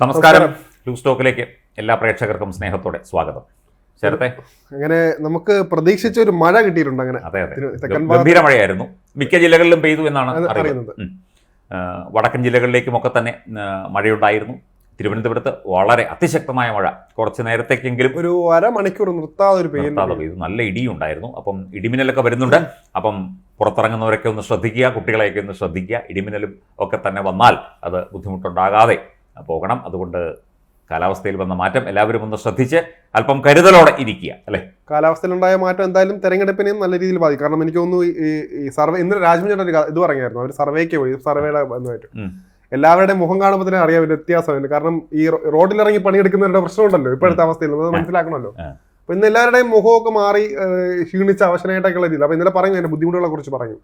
നമസ്കാരം. ലൂസ് ടോക്കിലേക്ക് എല്ലാ പ്രേക്ഷകർക്കും സ്നേഹത്തോടെ സ്വാഗതം. ചേർത്തെ? അങ്ങനെ നമുക്ക് പ്രതീക്ഷിച്ച ഒരു മഴ കിട്ടിയിട്ടുണ്ട് അങ്ങനെ. അതെ അതെ. ഗംഭീര മഴയായിരുന്നു. മിക്ക ജില്ലകളിലും പെയ്തു എന്നാണ് അറിയുന്നത്. വടക്കൻ ജില്ലകളിലേക്കും ഒക്കെ വടക്കൻ ജില്ലകളിലേക്കുമൊക്കെ തന്നെ മഴയുണ്ടായിരുന്നു. തിരുവനന്തപുരത്ത് വളരെ അതിശക്തമായ മഴ. കുറച്ച് നേരത്തേക്കെങ്കിലും ഒരു അരമണിക്കൂർ നിർത്താതെ ഒരു നിർത്താതെ പെയ്തു. നല്ല ഇടിയും ഉണ്ടായിരുന്നു. അപ്പം ഇടിമിന്നലൊക്കെ വരുന്നുണ്ട്. അപ്പം പുറത്തിറങ്ങുന്നവരൊക്കെ ഒന്ന് ശ്രദ്ധിക്കുക കുട്ടികളെയൊക്കെ ഒന്ന് ശ്രദ്ധിക്കുക. ഇടിമിന്നലും ഒക്കെ തന്നെ വന്നാൽ അത് ബുദ്ധിമുട്ടുണ്ടാകാതെ പോകണം. അതുകൊണ്ട് കാലാവസ്ഥയിൽ വന്ന മാറ്റം എല്ലാവരും ഒന്ന് ശ്രദ്ധിച്ച് അല്പം കരുതലോടെ ഇരിക്കുക അല്ലേ? കാലാവസ്ഥയിലുണ്ടായ മാറ്റം എന്തായാലും തെരഞ്ഞെടുപ്പിനെയും നല്ല രീതിയിൽ ബാധിക്കും. കാരണം എനിക്ക് തോന്നുന്നു ഈ- സർവേ ഇന്ന് രാജ്മചേട്ടൻ ഒരു ഇത് പറഞ്ഞായിരുന്നു. അവർ സർവേക്ക് പോയി സർവേയുടെ ബന്ധമായിട്ട് എല്ലാവരുടെയും മുഖം കാണുമ്പോൾ തന്നെ അറിയാൻ ഒരു വ്യത്യാസമുണ്ട്. കാരണം ഈ റോഡിലിറങ്ങി പണിയെടുക്കുന്നവരുടെ പ്രശ്നമുണ്ടല്ലോ ഇപ്പോഴത്തെ അവസ്ഥയിൽ. അത് മനസ്സിലാക്കണമല്ലോ. അപ്പൊ ഇന്ന് എല്ലാവരുടെയും മുഖമൊക്കെ മാറി ക്ഷീണിച്ച അവശനായിട്ടൊക്കെയുള്ള രീതിയിൽ. അപ്പൊ ഇന്നലെ പറഞ്ഞു അതിന്റെ ബുദ്ധിമുട്ടുകളെ കുറിച്ച് പറഞ്ഞു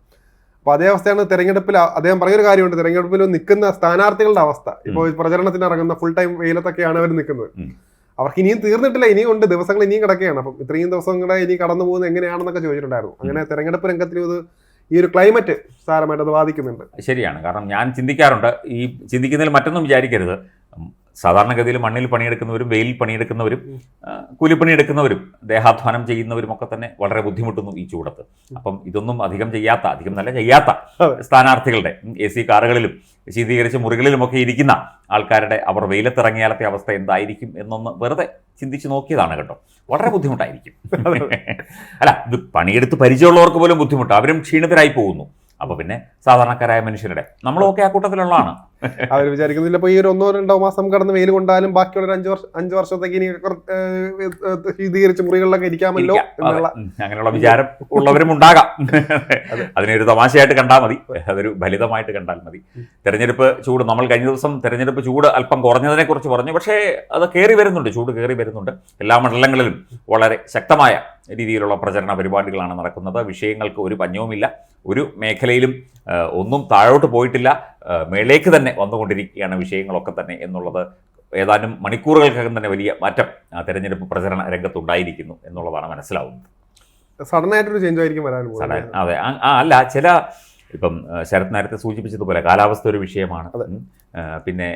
അപ്പൊ അതേ അവസ്ഥയാണ് തെരഞ്ഞെടുപ്പിൽ അദ്ദേഹം പറഞ്ഞൊരു കാര്യമുണ്ട്. തെരഞ്ഞെടുപ്പിൽ നിൽക്കുന്ന സ്ഥാനാർത്ഥികളുടെ അവസ്ഥ. ഇപ്പോൾ പ്രചരണത്തിന് ഇറങ്ങുന്ന ഫുൾ ടൈം വെയിലത്തൊക്കെയാണ് അവർ നിൽക്കുന്നത്. അവർക്ക് ഇനിയും തീർന്നിട്ടില്ല ഇനിയും ഉണ്ട്. ദിവസങ്ങൾ ഇനിയും കിടക്കുകയാണ്. അപ്പം ഇത്രയും ദിവസം കൂടെ ഇനി കടന്നു പോകുന്നത് എങ്ങനെയാണെന്നൊക്കെ ചോദിച്ചിട്ടുണ്ടായിരുന്നു. അങ്ങനെ തെരഞ്ഞെടുപ്പ് രംഗത്തിലും ഇത് ഈ ഒരു ക്ലൈമറ്റ് സാരമായിട്ട് അത് ബാധിക്കുന്നുണ്ട്. ശരിയാണ്. കാരണം ഞാൻ ചിന്തിക്കാറുണ്ട് ഈ ചിന്തിക്കുന്നതിൽ മറ്റൊന്നും വിചാരിക്കരുത്. സാധാരണഗതിയിൽ മണ്ണിൽ പണിയെടുക്കുന്നവരും വെയിൽ പണിയെടുക്കുന്നവരും കൂലിപ്പണിയെടുക്കുന്നവരും കൂലിപ്പണി എടുക്കുന്നവരും ദേഹാധ്വാനം ചെയ്യുന്നവരും ഒക്കെ തന്നെ വളരെ ബുദ്ധിമുട്ടുന്നു ഈ ചൂടത്ത്. അപ്പം ഇതൊന്നും അധികം ചെയ്യാത്ത അധികം നല്ല ചെയ്യാത്ത സ്ഥാനാർത്ഥികളുടെ എ സി കാറുകളിലും ശീതീകരിച്ച മുറികളിലുമൊക്കെ ഇരിക്കുന്ന ആൾക്കാരുടെ അവർ വെയിലത്തിറങ്ങിയാലത്തെ അവസ്ഥ എന്തായിരിക്കും എന്നൊന്ന് വെറുതെ ചിന്തിച്ച് നോക്കിയതാണ് കേട്ടോ. വളരെ ബുദ്ധിമുട്ടായിരിക്കും. അല്ല ഇത് പണിയെടുത്ത് പരിചയമുള്ളവർക്ക് പോലും ബുദ്ധിമുട്ടാണ് അവരും ക്ഷീണിതരായി പോകുന്നു. അപ്പൊ പിന്നെ സാധാരണക്കാരായ മനുഷ്യരുടെ. നമ്മളൊക്കെ ആ കൂട്ടത്തിലുള്ളതാണ്. അവർ വിചാരിക്കുന്നില്ല ഇപ്പൊ ഈ ഒരു ഒന്നോ രണ്ടോ മാസം കടന്ന് വെയിൽ കൊണ്ടാലും ബാക്കിയുള്ള ഒരു അഞ്ചു വർഷം അഞ്ചു വർഷത്തേക്ക് ഇനി ശീതീകരിച്ച മുറികളിലൊക്കെ ഇരിക്കാമല്ലോ എന്നുള്ള. അങ്ങനെയുള്ള വിചാരം ഉള്ളവരും ഉണ്ടാകാം. അതിനൊരു തമാശയായിട്ട് കണ്ടാൽ മതി. അതൊരു ഫലിതമായിട്ട് കണ്ടാൽ മതി. തെരഞ്ഞെടുപ്പ് ചൂട് നമ്മൾ കഴിഞ്ഞ ദിവസം തെരഞ്ഞെടുപ്പ് ചൂട് അല്പം കുറഞ്ഞതിനെ കുറിച്ച് പറഞ്ഞു. പക്ഷേ അത് കയറി വരുന്നുണ്ട്. ചൂട് കയറി വരുന്നുണ്ട്. എല്ലാ മണ്ഡലങ്ങളിലും വളരെ ശക്തമായ രീതിയിലുള്ള പ്രചരണ പരിപാടികളാണ് നടക്കുന്നത്. വിഷയങ്ങൾക്ക് ഒരു പഞ്ഞവുമില്ല. ഒരു മേഖലയിലും ഒന്നും താഴോട്ട് പോയിട്ടില്ല. മേളേക്ക് തന്നെ വന്നുകൊണ്ടിരിക്കുകയാണ് വിഷയങ്ങളൊക്കെ തന്നെ എന്നുള്ളത് ഏതാനും മണിക്കൂറുകൾക്കകം തന്നെ വലിയ മാറ്റം തെരഞ്ഞെടുപ്പ് പ്രചരണ രംഗത്തുണ്ടായിരിക്കുന്നു എന്നുള്ളതാണ് മനസ്സിലാവുന്നത്. സഡൻ ആയിട്ടൊരു ചേഞ്ച് ആയിരിക്കും വരാൻ അതെ. അല്ല ചില ഇപ്പം ശരത് നേരത്തെ സൂചിപ്പിച്ചതുപോലെ കാലാവസ്ഥ ഒരു വിഷയമാണ്. അതെ. പിന്നെ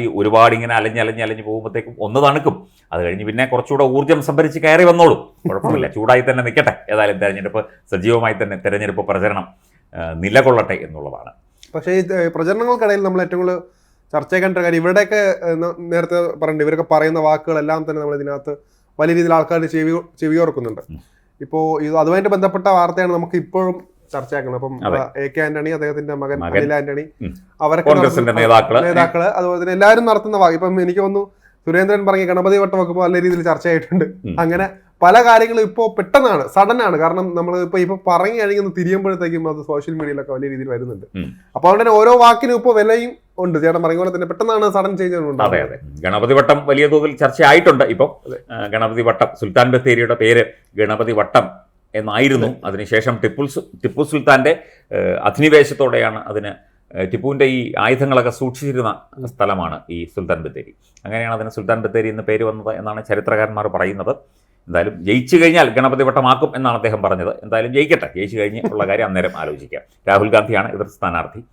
ഈ ഒരുപാട് ഇങ്ങനെ അലഞ്ഞ് അലഞ്ഞ് അലഞ്ഞ് പോകുമ്പോഴത്തേക്കും ഒന്ന് തണുക്കും. അത് കഴിഞ്ഞ് പിന്നെ കുറച്ചുകൂടെ ഊർജം സംഭരിച്ച് കയറി വന്നോളും. കുഴപ്പമില്ല ചൂടായി തന്നെ നിൽക്കട്ടെ ഏതായാലും തെരഞ്ഞെടുപ്പ് സജീവമായി തന്നെ തെരഞ്ഞെടുപ്പ് പ്രചരണം നിലകൊള്ളട്ടെ എന്നുള്ളതാണ്. പക്ഷേ ഈ പ്രചരണങ്ങൾക്കിടയിൽ നമ്മൾ ഏറ്റവും കൂടുതൽ ചർച്ച ചെയ്യേണ്ട കാര്യം ഇവിടെയൊക്കെ നേരത്തെ പറഞ്ഞിട്ട് ഇവരൊക്കെ പറയുന്ന വാക്കുകളെല്ലാം തന്നെ നമ്മൾ ഇതിനകത്ത് വലിയ രീതിയിൽ ആൾക്കാർ ചെവി ചെവിയോർക്കുന്നുണ്ട്. ഇപ്പോൾ ഇത് അതുമായിട്ട് ബന്ധപ്പെട്ട വാർത്തയാണ് നമുക്ക് ഇപ്പോഴും ചർച്ചയാക്കുന്നത് അപ്പം. എ കെ ആന്റണി അദ്ദേഹത്തിന്റെ മകൻ. അനിൽ ആന്റണി. അവരൊക്കെ നേതാക്കൾ അതുപോലെ തന്നെ എല്ലാവരും നടത്തുന്ന വാക്ക് ഇപ്പം എനിക്ക് തോന്നുന്നു സുരേന്ദ്രൻ പറഞ്ഞ ഗണപതി വട്ടം വെക്കുമ്പോൾ നല്ല രീതിയിൽ ചർച്ചയായിട്ടുണ്ട്. അങ്ങനെ പല കാര്യങ്ങളും ഇപ്പോൾ പെട്ടെന്നാണ് സഡൻ ആണ് കാരണം നമ്മൾ ഇപ്പൊ ഇപ്പൊ പറഞ്ഞു കഴിഞ്ഞൊന്ന് തിരിയുമ്പോഴത്തേക്കും അത് സോഷ്യൽ മീഡിയയിലൊക്കെ വലിയ രീതിയിൽ വരുന്നുണ്ട് അപ്പൊ അപ്പോൾ അതുകൊണ്ട് തന്നെ ഓരോ വാക്കിനും ഇപ്പോൾ വിലയും ഉണ്ട് ചേട്ടൻ പറഞ്ഞ പോലെ തന്നെ പെട്ടെന്നാണ് സഡൻ ചേഞ്ച് അതെ അതെ ഗണപതി വട്ടം വലിയ തോതിൽ ചർച്ചയായിട്ടുണ്ട് ഇപ്പം. ഗണപതി വട്ടം സുൽത്താൻ ബത്തേരിയുടെ പേര് ഗണപതി വട്ടം എന്നായിരുന്നു. അതിനുശേഷം ടിപ്പു സു- ടിപ്പു സുൽത്താന്റെ അധിനിവേശത്തോടെയാണ് അതിന് ടിപ്പുവിന്റെ ഈ ആയുധങ്ങളൊക്കെ സൂക്ഷിച്ചിരുന്ന സ്ഥലമാണ് ഈ സുൽത്താൻ ബത്തേരി. അങ്ങനെയാണ് അതിന് സുൽത്താൻ ബത്തേരി എന്ന് പേര് വന്നത് എന്നാണ് ചരിത്രകാരന്മാർ പറയുന്നത്. എന്തായാലും ജയിച്ചു കഴിഞ്ഞാൽ ഗണപതി വട്ടമാക്കും എന്നാണ് അദ്ദേഹം പറഞ്ഞത്. എന്തായാലും ജയിക്കട്ടെ. ജയിച്ചു കഴിഞ്ഞ് ഉള്ള കാര്യം അന്നേരം ആലോചിക്കാം. രാഹുൽ ഗാന്ധിയാണ് എതിർ സ്ഥാനാർത്ഥി.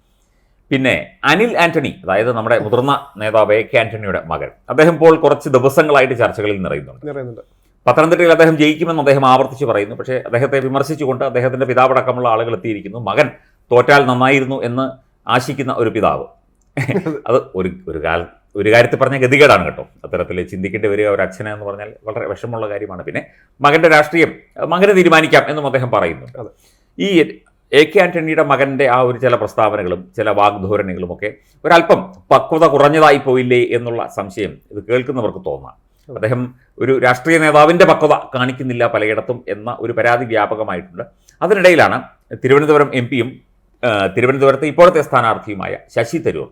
പിന്നെ അനിൽ ആന്റണി അതായത് നമ്മുടെ മുതിർന്ന നേതാവ് എ കെ ആന്റണിയുടെ മകൻ. അദ്ദേഹം ഇപ്പോൾ കുറച്ച് ദിവസങ്ങളായിട്ട് ചർച്ചകളിൽ നിറയുന്നുണ്ട്. നിറയുന്നുണ്ട്. പത്തനംതിട്ടയിൽ അദ്ദേഹം ജയിക്കുമെന്ന് അദ്ദേഹം ആവർത്തിച്ച് പറയുന്നു. പക്ഷേ അദ്ദേഹത്തെ വിമർശിച്ചുകൊണ്ട് അദ്ദേഹത്തിന്റെ പിതാവടക്കമുള്ള ആളുകൾ എത്തിയിരിക്കുന്നു. മകൻ തോറ്റാൽ നന്നായിരുന്നു എന്ന് ആശിക്കുന്ന ഒരു പിതാവ്. അത് ഒരു ഒരു കാല ഒരു കാര്യത്തിൽ പറഞ്ഞ ഗതികേടാണ് കേട്ടോ. അത്തരത്തിൽ ചിന്തിക്കേണ്ടി വരിക ഒരു അച്ഛനെ എന്ന് പറഞ്ഞാൽ വളരെ വിഷമമുള്ള കാര്യമാണ്. പിന്നെ മകന്റെ രാഷ്ട്രീയം മകനെ തീരുമാനിക്കാം എന്നും അദ്ദേഹം പറയുന്നു. അതെ. ഈ എ കെ ആന്റണിയുടെ മകന്റെ ആ ഒരു ചില പ്രസ്താവനകളും ചില വാഗ്ധോരണികളും ഒക്കെ ഒരല്പം പക്വത കുറഞ്ഞതായി പോയില്ലേ എന്നുള്ള സംശയം ഇത് കേൾക്കുന്നവർക്ക് തോന്നാം. അദ്ദേഹം ഒരു രാഷ്ട്രീയ നേതാവിന്റെ പക്വത കാണിക്കുന്നില്ല പലയിടത്തും എന്ന ഒരു പരാതി വ്യാപകമായിട്ടുണ്ട്. അതിനിടയിലാണ് തിരുവനന്തപുരം എം പിയും തിരുവനന്തപുരത്തെ ഇപ്പോഴത്തെ സ്ഥാനാർത്ഥിയുമായ ശശി തരൂർ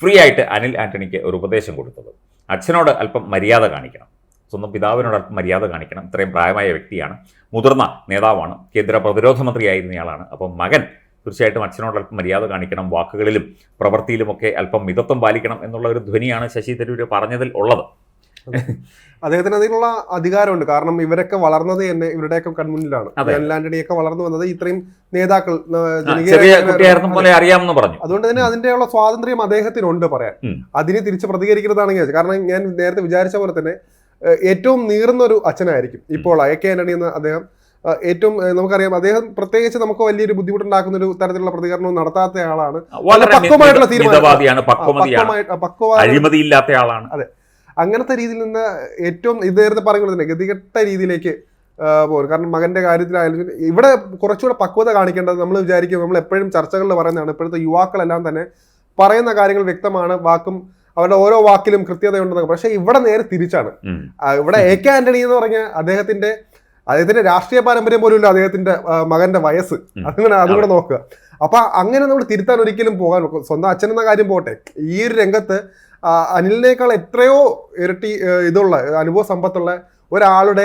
ഫ്രീ ആയിട്ട് അനിൽ ആന്റണിക്ക് ഒരു ഉപദേശം കൊടുത്തത്. അച്ഛനോട് അല്പം മര്യാദ കാണിക്കണം. സ്വന്തം പിതാവിനോട് അല്പം മര്യാദ കാണിക്കണം. ഇത്രയും പ്രായമായ വ്യക്തിയാണ്. മുതിർന്ന നേതാവാണ്. കേന്ദ്ര പ്രതിരോധ മന്ത്രിയായിരുന്നയാളാണ്. അപ്പം മകൻ തീർച്ചയായിട്ടും അച്ഛനോട് അല്പം മര്യാദ കാണിക്കണം. വാക്കുകളിലും പ്രവൃത്തിയിലുമൊക്കെ അല്പം മിതത്വം പാലിക്കണം എന്നുള്ള ഒരു ധ്വനിയാണ് ശശി തരൂർ പറഞ്ഞതിൽ ഉള്ളത്. അദ്ദേഹത്തിന് അതിനുള്ള അധികാരമുണ്ട്. കാരണം ഇവരൊക്കെ വളർന്നത് തന്നെ ഇവരുടെയൊക്കെ കൺമുന്നിലാണ്. അതെ. ആന്റണിയൊക്കെ വളർന്നു വന്നത് ഇത്രയും നേതാക്കൾ അറിയാമെന്ന് പറഞ്ഞു. അതുകൊണ്ട് തന്നെ അതിന്റെയുള്ള സ്വാതന്ത്ര്യം അദ്ദേഹത്തിനുണ്ട് പറയാൻ. അതിനെ തിരിച്ച് പ്രതികരിക്കുന്നതാണെങ്കിൽ കാരണം ഞാൻ നേരത്തെ വിചാരിച്ച പോലെ തന്നെ ഏറ്റവും നീറുന്ന ഒരു അച്ഛനായിരിക്കും ഇപ്പോൾ എ കെ ആന്റണി എന്ന അദ്ദേഹം. ഏറ്റവും നമുക്കറിയാം അദ്ദേഹം പ്രത്യേകിച്ച് നമുക്ക് വലിയൊരു ബുദ്ധിമുട്ടുണ്ടാക്കുന്ന ഒരു തരത്തിലുള്ള പ്രതികരണവും നടത്താത്ത ആളാണ്. പക്വമായിട്ടുള്ള തീരുമാനം. അതെ അഴിമതിയില്ലാത്ത ആളാണ്. അങ്ങനത്തെ രീതിയിൽ നിന്ന് ഏറ്റവും ഇത് നേരത്തെ പറയുന്നത് തന്നെ ഗതികെട്ട രീതിയിലേക്ക് പോകും കാരണം മകന്റെ കാര്യത്തിലായാലും ഇവിടെ കുറച്ചുകൂടെ പക്വത കാണിക്കേണ്ടത് നമ്മൾ വിചാരിക്കും നമ്മൾ എപ്പോഴും ചർച്ചകളിൽ പറയുന്നതാണ് ഇപ്പോഴത്തെ യുവാക്കളെല്ലാം തന്നെ പറയുന്ന കാര്യങ്ങൾ വ്യക്തമാണ് വാക്കും അവരുടെ ഓരോ വാക്കിലും കൃത്യതയുണ്ടെന്നൊക്കെ. പക്ഷേ ഇവിടെ നേരെ തിരിച്ചാണ്. ഇവിടെ എ കെ ആന്റണി എന്ന് പറഞ്ഞ അദ്ദേഹത്തിന്റെ അദ്ദേഹത്തിന്റെ രാഷ്ട്രീയ പാരമ്പര്യം പോലുമില്ല അദ്ദേഹത്തിന്റെ മകന്റെ വയസ്സ്. അങ്ങനെ അതുകൂടെ നോക്കുക. അപ്പൊ അങ്ങനെ നമ്മൾ തിരുത്താൻ ഒരിക്കലും പോകാൻ നോക്കും സ്വന്തം അച്ഛൻ എന്ന കാര്യം പോട്ടെ. ഈ ഒരു രംഗത്ത് അനിലിനേക്കാൾ എത്രയോ ഇരട്ടി ഇതുള്ള അനുഭവ സമ്പത്തുള്ള ഒരാളുടെ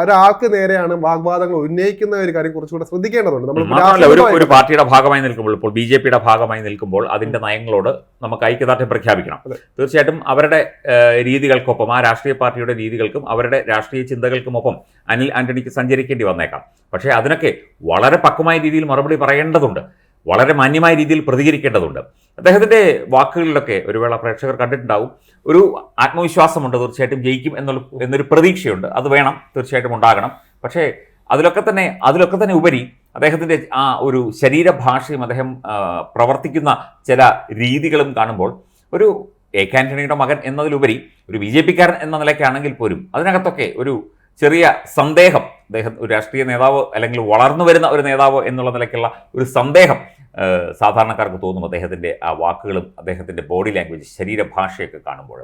ഒരാൾക്ക് നേരെയാണ് വാഗ്വാദങ്ങൾ ഉന്നയിക്കുന്ന ഒരു കാര്യം കുറച്ചുകൂടെ ശ്രദ്ധിക്കേണ്ടതുണ്ട്. നമ്മൾ ഒരു ഒരു പാർട്ടിയുടെ ഭാഗമായി നിൽക്കുമ്പോൾ ഇപ്പോൾ ബി ജെ പിയുടെ ഭാഗമായി നിൽക്കുമ്പോൾ അതിന്റെ നയങ്ങളോട് നമുക്ക് ഐക്യദാർഢ്യം പ്രഖ്യാപിക്കണം. തീർച്ചയായിട്ടും അവരുടെ രീതികൾക്കൊപ്പം ആ രാഷ്ട്രീയ പാർട്ടിയുടെ രീതികൾക്കും അവരുടെ രാഷ്ട്രീയ ചിന്തകൾക്കുമൊപ്പം അനിൽ ആന്റണിക്ക് സഞ്ചരിക്കേണ്ടി വന്നേക്കാം. പക്ഷേ അതിനൊക്കെ വളരെ പക്വമായ രീതിയിൽ മറുപടി പറയേണ്ടതുണ്ട്. വളരെ മാന്യമായ രീതിയിൽ പ്രതികരിക്കേണ്ടതുണ്ട്. അദ്ദേഹത്തിന്റെ വാക്കുകളിലൊക്കെ ഒരു വേള പ്രേക്ഷകർ കണ്ടിട്ടുണ്ടാവും. ഒരു ആത്മവിശ്വാസമുണ്ട് തീർച്ചയായിട്ടും ജയിക്കും എന്നുള്ള എന്നൊരു പ്രതീക്ഷയുണ്ട്. അത് വേണം തീർച്ചയായിട്ടും ഉണ്ടാകണം. പക്ഷേ അതിലൊക്കെ തന്നെ അതിലൊക്കെ തന്നെ ഉപരി അദ്ദേഹത്തിന്റെ ആ ഒരു ശരീരഭാഷയും അദ്ദേഹം പ്രവർത്തിക്കുന്ന ചില രീതികളും കാണുമ്പോൾ ഒരു എ കെ ആന്റണിയുടെ മകൻ എന്നതിലുപരി ഒരു ബി ജെ പിക്കാരൻ എന്ന നിലയ്ക്കാണെങ്കിൽ പോലും അതിനകത്തൊക്കെ ഒരു ചെറിയ സന്ദേഹം അദ്ദേഹം ഒരു രാഷ്ട്രീയ നേതാവ് അല്ലെങ്കിൽ വളർന്നു വരുന്ന ഒരു നേതാവ് എന്നുള്ള നിലയ്ക്കുള്ള ഒരു സന്ദേഹം സാധാരണക്കാർക്ക് തോന്നും അദ്ദേഹത്തിന്റെ ആ വാക്കുകളും അദ്ദേഹത്തിന്റെ ബോഡി ലാംഗ്വേജ് ശരീരഭാഷയൊക്കെ കാണുമ്പോൾ.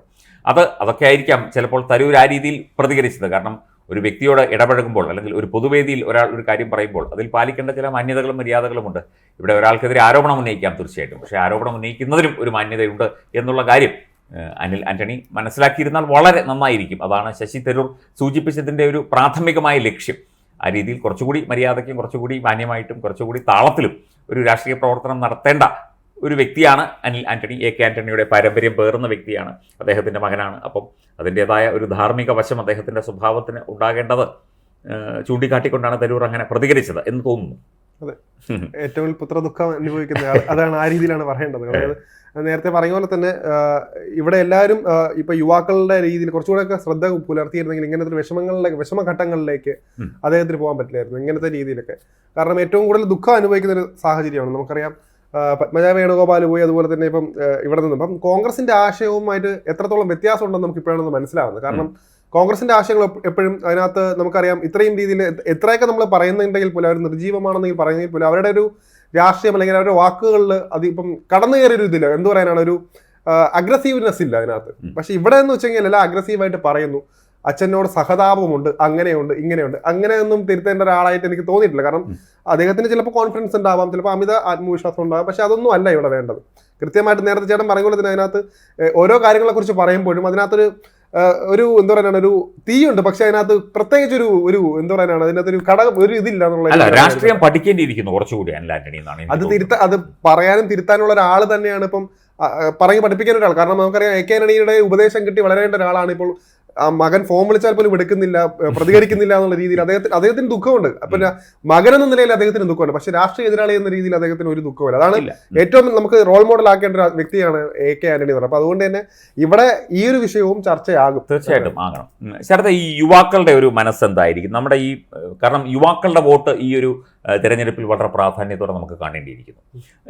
അത് അതൊക്കെ ആയിരിക്കാം ചിലപ്പോൾ തരൂർ ആ രീതിയിൽ പ്രതികരിച്ചത്. കാരണം ഒരു വ്യക്തിയോട് ഇടപഴകുമ്പോൾ അല്ലെങ്കിൽ ഒരു പൊതുവേദിയിൽ ഒരാൾ ഒരു കാര്യം പറയുമ്പോൾ അതിൽ പാലിക്കേണ്ട ചില മാന്യതകളും മര്യാദകളുമുണ്ട് ഇവിടെ ഒരാൾക്കെതിരെ ആരോപണം ഉന്നയിക്കാം തീർച്ചയായിട്ടും. പക്ഷേ ആരോപണം ഉന്നയിക്കുന്നതിലും ഒരു മാന്യതയുണ്ട് എന്നുള്ള കാര്യം അനിൽ ആന്റണി മനസ്സിലാക്കിയിരുന്നാൽ വളരെ നന്നായിരിക്കും. അതാണ് ശശി തരൂർ സൂചിപ്പിച്ചതിന്റെ ഒരു പ്രാഥമികമായ ലക്ഷ്യം. ആ രീതിയിൽ കുറച്ചുകൂടി മര്യാദയ്ക്കും കുറച്ചുകൂടി മാന്യമായിട്ടും കുറച്ചുകൂടി താളത്തിലും ഒരു രാഷ്ട്രീയ പ്രവർത്തനം നടത്തേണ്ട ഒരു വ്യക്തിയാണ് അനിൽ ആന്റണി. എ കെ ആന്റണിയുടെ പാരമ്പര്യം പേറുന്ന വ്യക്തിയാണ് അദ്ദേഹത്തിന്റെ മകനാണ്. അപ്പം അതിന്റെതായ ഒരു ധാർമ്മിക വശം അദ്ദേഹത്തിന്റെ സ്വഭാവത്തിന് ഉണ്ടാകേണ്ടത് ചൂണ്ടിക്കാട്ടിക്കൊണ്ടാണ് തരൂർ അങ്ങനെ പ്രതികരിച്ചത് എന്ന് തോന്നുന്നു. അതെ. ഏറ്റവും പുത്രദുഃഖം അനുഭവിക്കുന്ന അതാണ് ആ രീതിയിലാണ് പറയേണ്ടത്. അതായത് നേരത്തെ പറഞ്ഞ പോലെ തന്നെ ഇവിടെ എല്ലാവരും ഇപ്പൊ യുവാക്കളുടെ രീതിയിൽ കുറച്ചുകൂടെ ശ്രദ്ധ പുലർത്തിയിരുന്നെങ്കിൽ ഇങ്ങനത്തെ വിഷമങ്ങളിലേക്ക് വിഷമഘട്ടങ്ങളിലേക്ക് ഘട്ടങ്ങളിലേക്ക് അദ്ദേഹത്തിന് പോകാൻ പറ്റില്ലായിരുന്നു ഇങ്ങനത്തെ രീതിയിലൊക്കെ. കാരണം ഏറ്റവും കൂടുതൽ ദുഃഖം അനുഭവിക്കുന്ന ഒരു സാഹചര്യമാണ്. നമുക്കറിയാം പത്മജ വേണുഗോപാൽ പോയി അതുപോലെ തന്നെ ഇപ്പം ഇവിടെ നിന്നും ഇപ്പം കോൺഗ്രസിന്റെ ആശയവുമായിട്ട് എത്രത്തോളം വ്യത്യാസം ഉണ്ടെന്ന് നമുക്ക് ഇപ്പോഴാണ് മനസ്സിലാവുന്നത്. കാരണം കോൺഗ്രസിന്റെ ആശയങ്ങൾ എപ്പ- എപ്പോഴും അതിനകത്ത് നമുക്കറിയാം ഇത്രയും രീതിയിൽ എത്ര- എത്രയൊക്കെ നമ്മൾ പറയുന്നുണ്ടെങ്കിൽ പോലും അവർ നിർജീവമാണെന്നെങ്കിൽ പറയുന്നെങ്കിൽ പോലും അവരുടെ ഒരു രാഷ്ട്രീയം അല്ലെങ്കിൽ അവരുടെ വാക്കുകളിൽ അത് ഇപ്പം കടന്നു കയറിയ ഒരു ഇതില്ല. എന്ത് പറയാനാണ്? ഒരു അഗ്രസീവ്നെസ് ഇല്ല അതിനകത്ത്. പക്ഷെ ഇവിടെ എന്ന് വെച്ചെങ്കിൽ എല്ലാം അഗ്രസീവായിട്ട് പറയുന്നു. അച്ഛനോട് സഹതാപമുണ്ട് അങ്ങനെയുണ്ട് ഇങ്ങനെയുണ്ട്. അങ്ങനെയൊന്നും തിരുത്തേണ്ട ഒരാളായിട്ട് എനിക്ക് തോന്നിയിട്ടില്ല. കാരണം അദ്ദേഹത്തിന് ചിലപ്പോൾ കോൺഫിഡൻസ് ഉണ്ടാവാം ചിലപ്പോൾ അമിത ആത്മവിശ്വാസം ഉണ്ടാവാം. പക്ഷെ അതൊന്നും അല്ല ഇവിടെ വേണ്ടത്. കൃത്യമായിട്ട് നേരത്തെ ചേട്ടൻ പറയുമ്പോൾ തന്നെ അതിനകത്ത് ഓരോ കാര്യങ്ങളെക്കുറിച്ച് പറയുമ്പോഴും അതിനകത്തൊരു ഒരു എന്താ പറയാനാണ് ഒരു തീയുണ്ട് പക്ഷെ അതിനകത്ത് പ്രത്യേകിച്ച് ഒരു ഒരു എന്താ പറയാനാണ് അതിനകത്ത് ഒരു ഘടകം ഒരു ഇതില്ല എന്നുള്ള രാഷ്ട്രീയം പഠിക്കേണ്ടിയിരിക്കുന്നു കുറച്ചുകൂടി ആന്റണി എന്നാണ് അത്. തിരുത്ത അത് പറയാനും തിരുത്താനുള്ള ഒരാൾ തന്നെയാണ് ഇപ്പം പറഞ്ഞ് പഠിപ്പിക്കാൻ ഒരാൾ കാരണം നമുക്കറിയാം എ കെ ആന്റണിയുടെ ഉപദേശം കിട്ടി വളരേണ്ട ഒരാളാണ് ഇപ്പോൾ ആ മകൻ ഫോം വിളിച്ചാൽ പോലും എടുക്കുന്നില്ല പ്രതികരിക്കുന്നില്ല എന്നുള്ള രീതിയിൽ അദ്ദേഹത്തിന് അദ്ദേഹത്തിന് ദുഃഖമുണ്ട്. അപ്പൊ മകൻ എന്ന നിലയിൽ അദ്ദേഹത്തിന് ദുഃഖമുണ്ട്. പക്ഷെ രാഷ്ട്രീയ എതിരാളി എന്ന രീതിയിൽ അദ്ദേഹത്തിന് ഒരു ദുഃഖമില്ല അതാണ് ഏറ്റവും നമുക്ക് റോൾ മോഡൽ ആക്കേണ്ട ഒരു വ്യക്തിയാണ് എ കെ ആന്റണി എന്ന് പറയുന്നത്. അപ്പൊ അതുകൊണ്ട് തന്നെ ഇവിടെ ഈ ഒരു വിഷയവും ചർച്ചയാകും. തീർച്ചയായിട്ടും ആകണം. ശരത ഈ യുവാക്കളുടെ ഒരു മനസ്സ് എന്തായിരിക്കും നമ്മുടെ ഈ കാരണം യുവാക്കളുടെ വോട്ട് ഈ ഒരു തിരഞ്ഞെടുപ്പിൽ വളരെ പ്രാധാന്യത്തോടെ നമുക്ക് കാണേണ്ടിയിരിക്കുന്നു.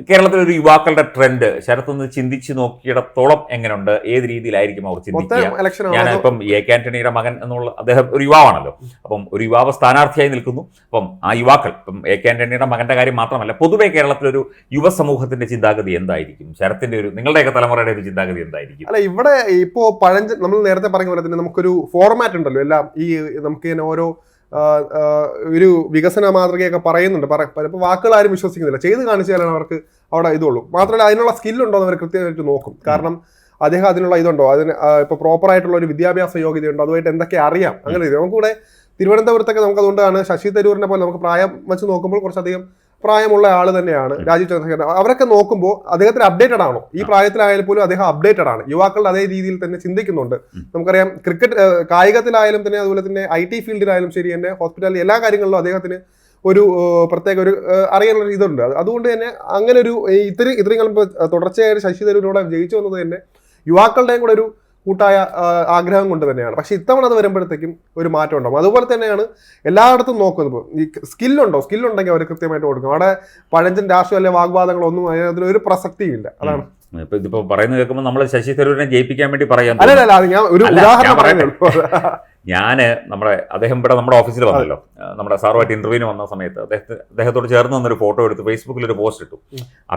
കേരളത്തിലെ ഒരു യുവാക്കളുടെ ട്രെൻഡ് ശരത്ത് ഒന്ന് ചിന്തിച്ച് നോക്കിയിടത്തോളം എങ്ങനെയുണ്ട്? ഏത് രീതിയിലായിരിക്കും അവർ ചിന്തിക്കുക? ഞാനിപ്പം എ കെ ആന്റണിയുടെ മകൻ എന്നുള്ള അദ്ദേഹം ഒരു യുവാവാണല്ലോ. അപ്പം ഒരു യുവാവ് സ്ഥാനാർത്ഥിയായി നിൽക്കുന്നു. അപ്പം ആ യുവാക്കൾ ഇപ്പം എ കെ ആന്റണിയുടെ മകന്റെ കാര്യം മാത്രമല്ല പൊതുവെ കേരളത്തിലൊരു യുവസമൂഹത്തിന്റെ ചിന്താഗതി എന്തായിരിക്കും? ശരത്തിന്റെ ഒരു നിങ്ങളുടെയൊക്കെ തലമുറയുടെ ഒരു ചിന്താഗതി എന്തായിരിക്കും? അല്ല ഇവിടെ ഇപ്പോ പഴഞ്ച നമ്മൾ നേരത്തെ പറഞ്ഞ പോലെ തന്നെ നമുക്കൊരു ഫോർമാറ്റ് ഉണ്ടല്ലോ. എല്ലാം ഈ നമുക്ക് ഇങ്ങനെ ഓരോ ഒരു വികസന മാതൃകയൊക്കെ പറയുന്നുണ്ട്. പറ പലപ്പോൾ വാക്കുകൾ ആരും വിശ്വസിക്കുന്നില്ല. ചെയ്ത് കാണിച്ചാലാണ് അവർക്ക് അവിടെ ഇതുള്ളൂ. മാത്രമല്ല അതിനുള്ള സ്കില്ലുണ്ടോ എന്ന് അവർ കൃത്യമായിട്ട് നോക്കും. കാരണം അദ്ദേഹം അതിനുള്ള ഇതുണ്ടോ? അതിന് ഇപ്പോൾ പ്രോപ്പറായിട്ടുള്ള പ്രോപ്പർ ആയിട്ടുള്ള ഒരു വിദ്യാഭ്യാസ യോഗ്യതയുണ്ടോ? അതുമായിട്ട് എന്തൊക്കെ അറിയാം? അങ്ങനെ നമുക്കിവിടെ തിരുവനന്തപുരത്തൊക്കെ നമുക്ക് അതുകൊണ്ടാണ് ശശി തരൂരിനെ പോലെ നമുക്ക് പ്രായം വെച്ച് നോക്കുമ്പോൾ കുറച്ചധികം പ്രായമുള്ള ആൾ തന്നെയാണ് രാജീവ് ചന്ദ്രശേഖരൻ. അവരൊക്കെ നോക്കുമ്പോൾ അദ്ദേഹത്തിന് അപ്ഡേറ്റഡ് ആണോ? ഈ പ്രായത്തിലായാലും പോലും അദ്ദേഹം അപ്ഡേറ്റഡ് ആണ്. യുവാക്കളുടെ അതേ രീതിയിൽ തന്നെ ചിന്തിക്കുന്നുണ്ട്. നമുക്കറിയാം ക്രിക്കറ്റ് കായികത്തിലായാലും തന്നെ അതുപോലെ തന്നെ ഐ ടി ഫീൽഡിലായാലും ശരി തന്നെ ഹോസ്പിറ്റലിൽ എല്ലാ കാര്യങ്ങളിലും അദ്ദേഹത്തിന് ഒരു പ്രത്യേക ഒരു അറിയാനുള്ള ഇതുണ്ട്. അതുകൊണ്ട് തന്നെ അങ്ങനെ ഒരു ഇത്രയും ഇത്രയും കാലം തുടർച്ചയായിട്ട് ശശി തരൂരിലൂടെ ജയിച്ചു വന്നത് തന്നെ യുവാക്കളുടെയും കൂടെ ഒരു കൂട്ടായ ആഗ്രഹം കൊണ്ട് തന്നെയാണ്. പക്ഷെ ഇത്തവണ അത് വരുമ്പോഴത്തേക്കും ഒരു മാറ്റം ഉണ്ടാകും അതുപോലെ തന്നെയാണ് എല്ലായിടത്തും നോക്കുന്നത് ഇപ്പോൾ ഈ സ്കില്ലുണ്ടോ? സ്കില്ലുണ്ടെങ്കിൽ അവർ കൃത്യമായിട്ട് കൊടുക്കും. അവിടെ പഴഞ്ചൻ രാഷ്ട്രീയ അല്ലെങ്കിൽ വാഗ്വാദങ്ങളൊന്നും അതിന് ഒരു പ്രസക്തിയും ഇല്ല അതാണ് ഇപ്പൊ ഇതിപ്പോ പറയുന്നത് കേൾക്കുമ്പോൾ നമ്മൾ ശശി തരൂരിനെ ജയിപ്പിക്കാൻ വേണ്ടി പറയാം അല്ല അല്ല അത് ഞാൻ ഒരു ഉദാഹരണം. പറയുന്നുള്ളൂ ഞാൻ നമ്മുടെ അദ്ദേഹം ഇവിടെ നമ്മുടെ ഓഫീസിൽ വന്നല്ലോ. നമ്മുടെ സാറുമായിട്ട് ഇന്റർവ്യൂവിന് വന്ന സമയത്ത് അദ്ദേഹത്തെ അദ്ദേഹത്തോട് ചേർന്ന് വന്നൊരു ഫോട്ടോ എടുത്ത് ഫേസ്ബുക്കിൽ ഒരു പോസ്റ്റ് ഇട്ടു.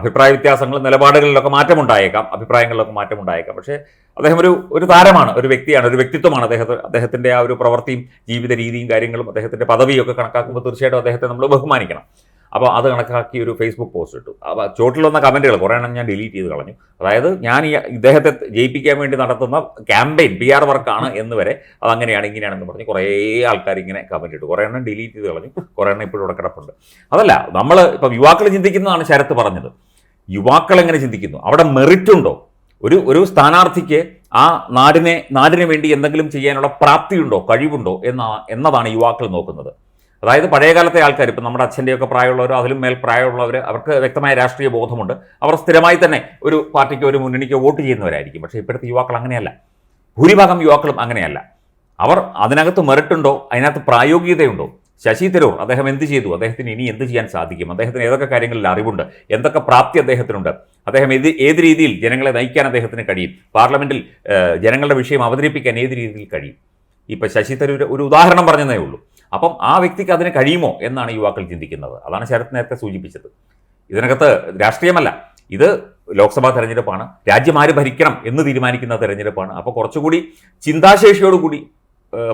അഭിപ്രായ വ്യത്യാസങ്ങളും നിലപാടുകളിലൊക്കെ മാറ്റമുണ്ടായേക്കാം അഭിപ്രായങ്ങളിലൊക്കെ മാറ്റമുണ്ടായേക്കാം. പക്ഷേ അദ്ദേഹം ഒരു ഒരു താരമാണ് ഒരു വ്യക്തിയാണ് ഒരു വ്യക്തിത്വമാണ് അദ്ദേഹത്തെ അദ്ദേഹത്തിന്റെ ആ ഒരു പ്രവൃത്തിയും ജീവിത രീതിയും കാര്യങ്ങളും അദ്ദേഹത്തിന്റെ പദവിയൊക്കെ കണക്കാക്കുമ്പോൾ തീർച്ചയായിട്ടും അദ്ദേഹത്തെ നമ്മൾ ബഹുമാനിക്കണം. അപ്പോൾ അത് കണക്കാക്കി ഒരു ഫേസ്ബുക്ക് പോസ്റ്റ് ഇട്ടു. അപ്പോൾ ചോട്ടിൽ വന്ന കമന്റുകൾ കുറേ എണ്ണം ഞാൻ ഡിലീറ്റ് ചെയ്ത് കളഞ്ഞു. അതായത് ഞാൻ ഈ ഇദ്ദേഹത്തെ ജയിപ്പിക്കാൻ വേണ്ടി നടത്തുന്ന ക്യാമ്പയിൻ പി ആർ വർക്കാണ് എന്ന് വരെ അത് അങ്ങനെയാണ് ഇങ്ങനെയാണെന്ന് പറഞ്ഞ് കുറേ ആൾക്കാർ ഇങ്ങനെ കമന്റ് ഇട്ടു. കുറേ എണ്ണം ഡിലീറ്റ് ചെയ്ത് കളഞ്ഞു. കുറേ എണ്ണം ഇപ്പോഴും ഇവിടെ കിടപ്പുണ്ട്. അതല്ല നമ്മൾ ഇപ്പം യുവാക്കൾ ചിന്തിക്കുന്നതാണ് ശരത്ത് പറഞ്ഞത്. യുവാക്കൾ എങ്ങനെ ചിന്തിക്കുന്നു? അവിടെ മെറിറ്റ് ഉണ്ടോ? ഒരു ഒരു സ്ഥാനാർത്ഥിക്ക് ആ നാടിനെ നാടിന് വേണ്ടി എന്തെങ്കിലും ചെയ്യാനുള്ള പ്രാപ്തിയുണ്ടോ? കഴിവുണ്ടോ? എന്ന എന്നതാണ് യുവാക്കൾ നോക്കുന്നത്. അതായത് പഴയകാലത്തെ ആൾക്കാർ ഇപ്പം നമ്മുടെ അച്ഛന്റെയൊക്കെ പ്രായമുള്ളവരോ അതിലും മേൽ പ്രായമുള്ളവർ അവർക്ക് വ്യക്തമായ രാഷ്ട്രീയ ബോധമുണ്ട്. അവർ സ്ഥിരമായി തന്നെ ഒരു പാർട്ടിക്കോ ഒരു മുന്നണിക്കോ വോട്ട് ചെയ്യുന്നവരായിരിക്കും. പക്ഷേ ഇപ്പോഴത്തെ യുവാക്കൾ അങ്ങനെയല്ല. ഭൂരിഭാഗം യുവാക്കളും അങ്ങനെയല്ല. അവർ അതിനകത്ത് മെറിറ്റുണ്ടോ? അതിനകത്ത് പ്രായോഗികതയുണ്ടോ? ശശി തരൂർ അദ്ദേഹം എന്ത് ചെയ്തു? അദ്ദേഹത്തിന് ഇനി എന്ത് ചെയ്യാൻ സാധിക്കും? അദ്ദേഹത്തിന് ഏതൊക്കെ കാര്യങ്ങളിൽ അറിവുണ്ട്? എന്തൊക്കെ പ്രാപ്തി അദ്ദേഹത്തിനുണ്ട്? അദ്ദേഹം ഏത് ഏത് രീതിയിൽ ജനങ്ങളെ നയിക്കാൻ അദ്ദേഹത്തിന് കഴിയും? പാർലമെന്റിൽ ജനങ്ങളുടെ വിഷയം അവതരിപ്പിക്കാൻ ഏത് രീതിയിൽ കഴിയും? ഇപ്പം ശശി തരൂർ ഒരു ഉദാഹരണം പറഞ്ഞതേ ഉള്ളൂ. അപ്പം ആ വ്യക്തിക്ക് അതിന് കഴിയുമോ എന്നാണ് യുവാക്കൾ ചിന്തിക്കുന്നത്. അതാണ് ശരത് നേരത്തെ സൂചിപ്പിച്ചത്. ഇതിനകത്ത് രാഷ്ട്രീയമല്ല. ഇത് ലോക്സഭാ തെരഞ്ഞെടുപ്പാണ്. രാജ്യം ആര് ഭരിക്കണം എന്ന് തീരുമാനിക്കുന്ന തെരഞ്ഞെടുപ്പാണ്. അപ്പോൾ കുറച്ചുകൂടി ചിന്താശേഷിയോടുകൂടി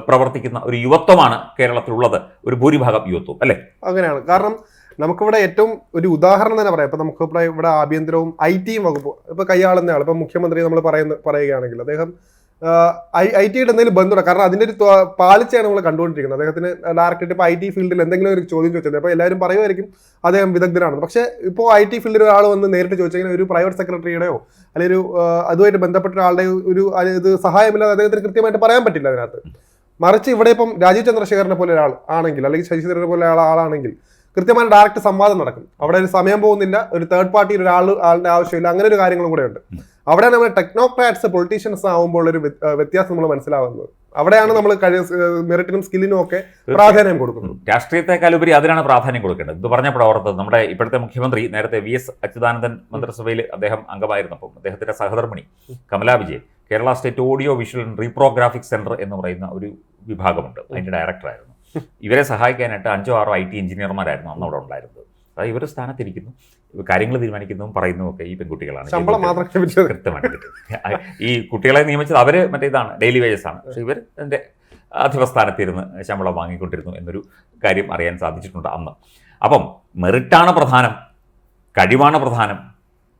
പ്രവർത്തിക്കുന്ന ഒരു യുവത്വമാണ് കേരളത്തിലുള്ളത്. ഒരു ഭൂരിഭാഗം യുവത്വം അല്ലേ? അങ്ങനെയാണ്. കാരണം നമുക്കിവിടെ ഏറ്റവും ഒരു ഉദാഹരണം തന്നെ പറയാം. ഇപ്പം നമുക്ക് ഇവിടെ ആഭ്യന്തരവും ഐ ടിയും വകുപ്പ് ഇപ്പം കൈയാളുന്ന ആൾ ഇപ്പം മുഖ്യമന്ത്രി നമ്മൾ പറയുന്ന പറയുകയാണെങ്കിൽ അദ്ദേഹം ഐ ടിയുടെ എന്തെങ്കിലും ബന്ധമുണ്ട്? കാരണം അതിന്റെ ഒരു പാലിച്ചാണ് നമ്മൾ കണ്ടുകൊണ്ടിരിക്കുന്നത്. അദ്ദേഹത്തിന് ഡയറക്റ്റ് ഇപ്പോൾ ഐ ടി ഫീൽഡിൽ എന്തെങ്കിലും ഒരു ചോദ്യം ചോദിച്ചത്. അപ്പോൾ എല്ലാവരും പറയുമായിരിക്കും അദ്ദേഹം വിദഗ്ധനാണ് പക്ഷേ ഇപ്പോൾ ഐ ടി ഫീൽഡിൽ ഒരാൾ വന്ന് നേരിട്ട് ചോദിച്ചെങ്കിൽ ഒരു പ്രൈവറ്റ് സെക്രട്ടറിയുടെയോ അല്ലെങ്കിൽ ഒരു അതുമായിട്ട് ബന്ധപ്പെട്ട ഒരാളുടെ ഒരു ഇത് സഹായമില്ലാതെ അദ്ദേഹത്തിന് കൃത്യമായിട്ട് പറയാൻ പറ്റില്ല അതിനകത്ത്. മറിച്ച് ഇവിടെ ഇപ്പം രാജീവ് ചന്ദ്രശേഖരനെ പോലെ ഒരാൾ ആണെങ്കിൽ അല്ലെങ്കിൽ ശശിധരനെ പോലെ ഒരാൾ ആളാണെങ്കിൽ കൃത്യമായ ഡയറക്റ്റ് സംവാദം നടക്കും. അവിടെ ഒരു സമയം പോകുന്നില്ല ഒരു തേർഡ് പാർട്ടിയിൽ ഒരാൾ ആളുടെ ആവശ്യമില്ല അങ്ങനെ ഒരു കാര്യങ്ങളും കൂടെ ഉണ്ട്. അവിടെ നമ്മൾ ടെക്നോക്രാറ്റ്സ് പൊളിറ്റീഷ്യൻസ് ആവുമ്പോൾ ഒരു വ്യ- വ്യത്യാസം നമ്മൾ മനസ്സിലാവുന്നത്. അവിടെയാണ് നമ്മൾ മെറിറ്റിനും സ്കില്ലിനും ഒക്കെ പ്രാധാന്യം കൊടുക്കുന്നത്. രാഷ്ട്രീയത്തെക്കാൾ ഉപരി അതിനാണ് പ്രാധാന്യം കൊടുക്കേണ്ടത്. ഇത് പറഞ്ഞ പ്രവർത്തനം നമ്മുടെ ഇപ്പോഴത്തെ മുഖ്യമന്ത്രി നേരത്തെ വി എസ് അച്യുതാനന്ദൻ മന്ത്രിസഭയിൽ അദ്ദേഹം അംഗമായിരുന്നപ്പോൾ അദ്ദേഹത്തിന്റെ സഹധർമ്മിണി Kamala Vijayan Kerala state audio visual and reprographic centre എന്ന് പറയുന്ന ഒരു വിഭാഗമുണ്ട്. അതിന്റെ ഡയറക്ടറായിരുന്നു. ഇവരെ സഹായിക്കാനായിട്ട് അഞ്ചോ ആറോ ഐ ടി എഞ്ചിനീയർമാരായിരുന്നു അന്ന് അവിടെ ഉണ്ടായിരുന്നത്. അതായത് ഇവരുടെ സ്ഥാനത്തിരിക്കുന്നു. കാര്യങ്ങൾ തീരുമാനിക്കുന്നതും പറയുന്നതും ഒക്കെ ഈ പെൺകുട്ടികളാണ്. ശമ്പളം മാത്രം കൃത്യമായിട്ട് ഈ കുട്ടികളെ നിയമിച്ചത് അവർ മറ്റേ ഇതാണ് ഡെയിലി വേജസ് ആണ്. പക്ഷേ ഇവർ എന്റെ അധിപസ്ഥാനത്തിരുന്ന് ശമ്പളം വാങ്ങിക്കൊണ്ടിരുന്നു എന്നൊരു കാര്യം അറിയാൻ സാധിച്ചിട്ടുണ്ട് അന്ന്. അപ്പം മെറിറ്റാണ് പ്രധാനം കഴിവാണ് പ്രധാനം.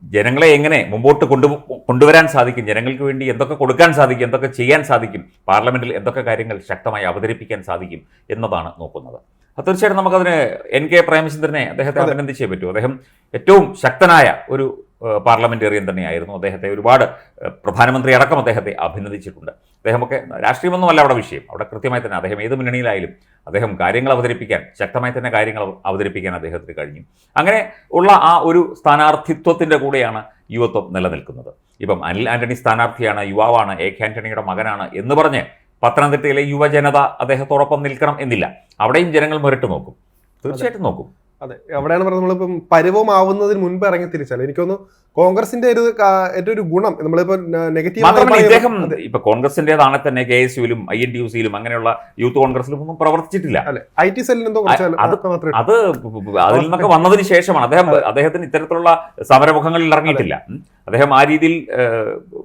ജനങ്ങളെ എങ്ങനെ മുമ്പോട്ട് കൊണ്ടു കൊണ്ടുവരാൻ സാധിക്കും? ജനങ്ങൾക്ക് വേണ്ടി എന്തൊക്കെ കൊടുക്കാൻ സാധിക്കും? എന്തൊക്കെ ചെയ്യാൻ സാധിക്കും? പാർലമെന്റിൽ എന്തൊക്കെ കാര്യങ്ങൾ ശക്തമായി അവതരിപ്പിക്കാൻ സാധിക്കും എന്നതാണ് നോക്കുന്നത്. തീർച്ചയായിട്ടും നമുക്കതിന് എൻ കെ പ്രേമചന്ദ്രനെ അദ്ദേഹത്തെ. അഭിനന്ദിച്ചേ പറ്റൂ. അദ്ദേഹം ഏറ്റവും ശക്തനായ ഒരു പാർലമെന്റേറിയൻ തന്നെയായിരുന്നു. അദ്ദേഹത്തെ ഒരുപാട് പ്രധാനമന്ത്രി അടക്കം അദ്ദേഹത്തെ അഭിനന്ദിച്ചിട്ടുണ്ട്. അദ്ദേഹമൊക്കെ രാഷ്ട്രീയമൊന്നുമല്ല അവിടെ വിഷയം. അവിടെ കൃത്യമായി തന്നെ അദ്ദേഹം ഏത് മുന്നണിയിലായാലും അദ്ദേഹം കാര്യങ്ങൾ അവതരിപ്പിക്കാൻ ശക്തമായി തന്നെ കാര്യങ്ങൾ അവ- അവതരിപ്പിക്കാൻ അദ്ദേഹത്തിന് കഴിഞ്ഞു. അങ്ങനെ ഉള്ള ആ ഒരു സ്ഥാനാർത്ഥിത്വത്തിന്റെ കൂടെയാണ് യുവത്വം നിലനിൽക്കുന്നത്. ഇപ്പം അനിൽ ആന്റണി സ്ഥാനാർത്ഥിയാണ് യുവാവാണ് എ കെ ആന്റണിയുടെ മകനാണ് എന്ന് പറഞ്ഞ് പത്തനംതിട്ടയിലെ യുവജനത അദ്ദേഹത്തോടൊപ്പം നിൽക്കണം എന്നില്ല. അവിടെയും ജനങ്ങൾ മുരട്ട് നോക്കും. തീർച്ചയായിട്ടും നോക്കും. അതെ. അവിടെയാണ് പറഞ്ഞത് നമ്മളിപ്പം പരിവമാവുന്നതിന് മുൻപ് ഇറങ്ങി തിരിച്ചാൽ എനിക്കൊന്ന് കോൺഗ്രസിന്റെ ഒരു ഏറ്റവും ഒരു ഗുണം നമ്മളിപ്പോ നെഗറ്റീവ് ഇദ്ദേഹം ഇപ്പൊ കോൺഗ്രസിന്റേതാണ് തന്നെ കെ എസ് യുവിലും ഐ എൻ ടി യു സിയിലും അങ്ങനെയുള്ള യൂത്ത് കോൺഗ്രസിലും ഒന്നും പ്രവർത്തിച്ചിട്ടില്ല. ഐ ടി സെല്ലിന് എന്തോ കുറച്ച് അത് അത് അതിൽ നിന്നൊക്കെ വന്നതിന് ശേഷമാണ്. അദ്ദേഹം അദ്ദേഹത്തിന് ഇത്തരത്തിലുള്ള സമരമുഖങ്ങളിൽ ഇറങ്ങിയിട്ടില്ല. അദ്ദേഹം ആ രീതിയിൽ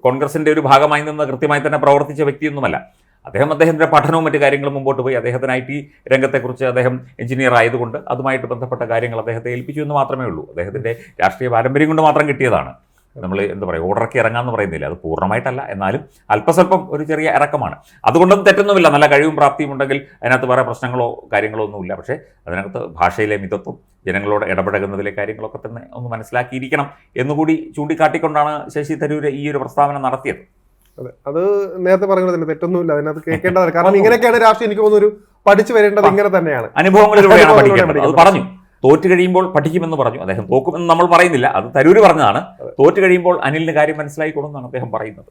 കോൺഗ്രസിന്റെ ഒരു ഭാഗമായി നിന്ന് കൃത്യമായി തന്നെ പ്രവർത്തിച്ച വ്യക്തിയൊന്നുമല്ല. അദ്ദേഹം അദ്ദേഹത്തിന്റെ പഠനവും മറ്റു കാര്യങ്ങളും മുമ്പോട്ട് പോയി. അദ്ദേഹത്തിന് ഐ ടി രംഗത്തെക്കുറിച്ച് അദ്ദേഹം എഞ്ചിനീയർ ആയതുകൊണ്ട് അതുമായിട്ട് ബന്ധപ്പെട്ട കാര്യങ്ങൾ അദ്ദേഹത്തെ ഏൽപ്പിച്ചു എന്ന് മാത്രമേ ഉള്ളൂ. അദ്ദേഹത്തിന്റെ രാഷ്ട്രീയ പാരമ്പര്യം കൊണ്ട് മാത്രം കിട്ടിയതാണ്. നമ്മൾ എന്താ പറയുക ഓർഡറൊക്കെ ഇറങ്ങാമെന്ന് പറയുന്നില്ല. അത് പൂർണമായിട്ടല്ല. എന്നാലും അല്പസ്വല്പം ഒരു ചെറിയ ഇറക്കമാണ്. അതുകൊണ്ടൊന്നും തെറ്റൊന്നുമില്ല. നല്ല കഴിവും പ്രാപ്തിയും ഉണ്ടെങ്കിൽ അതിനകത്ത് വേറെ പ്രശ്നങ്ങളോ കാര്യങ്ങളോ ഒന്നുമില്ല. പക്ഷേ അതിനകത്ത് ഭാഷയിലെ മിതത്വം ജനങ്ങളോട് ഇടപഴകുന്നതിലെ കാര്യങ്ങളൊക്കെ തന്നെ ഒന്ന് മനസ്സിലാക്കിയിരിക്കണം എന്നുകൂടി ചൂണ്ടിക്കാട്ടിക്കൊണ്ടാണ് ശശി തരൂർ ഈ ഒരു പ്രസ്താവന നടത്തിയത്. അതെ. അത് നേരത്തെ പറഞ്ഞത് തന്നെ തെറ്റൊന്നുമില്ല. അതിനകത്ത് കേൾക്കേണ്ടതാണ്. കാരണം ഇങ്ങനെയൊക്കെയാണ് രാഷ്ട്രീയം. എനിക്ക് തോന്നുന്നു ഒരു പഠിച്ചു വരേണ്ടത് ഇങ്ങനെ തന്നെയാണ്. അനുഭവങ്ങളിലൂടെയാണ് അനുഭവങ്ങളിലൂടെ പഠിക്കേണ്ടത്. അത്. പറഞ്ഞു. തോറ്റു കഴിയുമ്പോൾ പഠിക്കുമെന്ന് പറഞ്ഞു. അദ്ദേഹം തോക്കുമെന്ന് നമ്മൾ പറയുന്നില്ല. അത് തരൂര് പറഞ്ഞതാണ്. തോറ്റു കഴിയുമ്പോൾ അനിലിന് കാര്യം മനസ്സിലായിക്കോളും എന്നാണ് അദ്ദേഹം പറയുന്നത്.